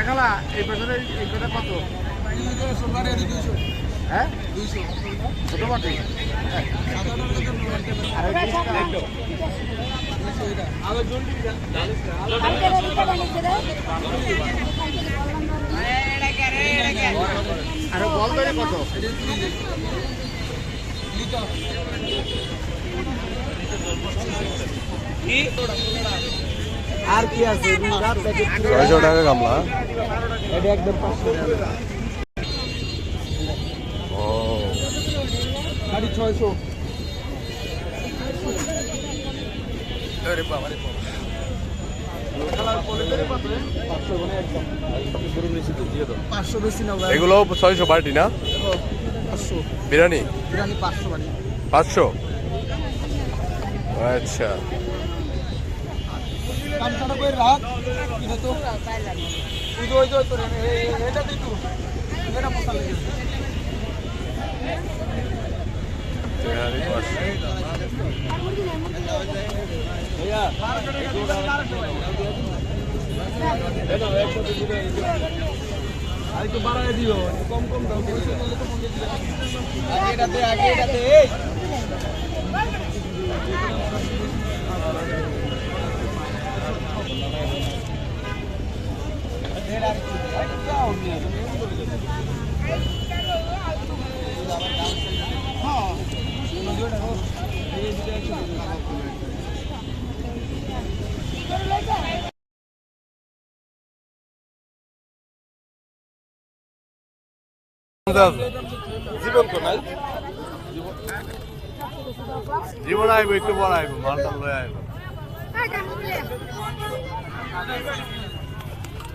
একালা এই পেছনে এই কটা কত? হ্যাঁ? ছোট বাটি? আর বল কত? আর কি আছে? ছয়শো টাকা গামলা। এটা একদম পাঁচশো ও। সাড়ে ছয়শো। না এগুলো ছয়শো পার্টি না? পাঁচশো। বিরিয়ানি? পাঁচশো? আচ্ছা। কামটাটা করে রাখ। এটা তো তো এটা তুই এটা পাঁচশো। আর একটু বাড়ায় দিও কম কম দাও আগে এটাতে আগে এটাতে জীবন তো নাই। জীবন আইব একটু বড় আইব মালটা লয়ে আইব।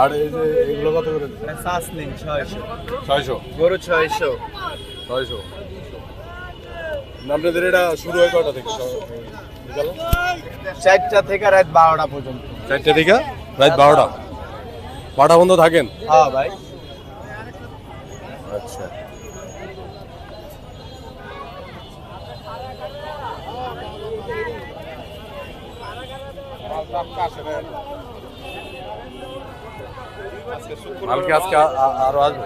আর এগুলো কত করে দিচ্ছেন? শ্বাস নেই ছয়শো। ছয়শো? গরু ছয়শো। ছয়শো। আপনাদের এটা শুরু হয় কটা থেকে? চারটা থেকে রাত বারোটা পর্যন্ত। চারটে থেকে রাত বারোটা? বারোটা বন্ধ থাকেন? হ্যাঁ ভাই। আচ্ছা। কালকে আজকে আ- আ- আরো আসবে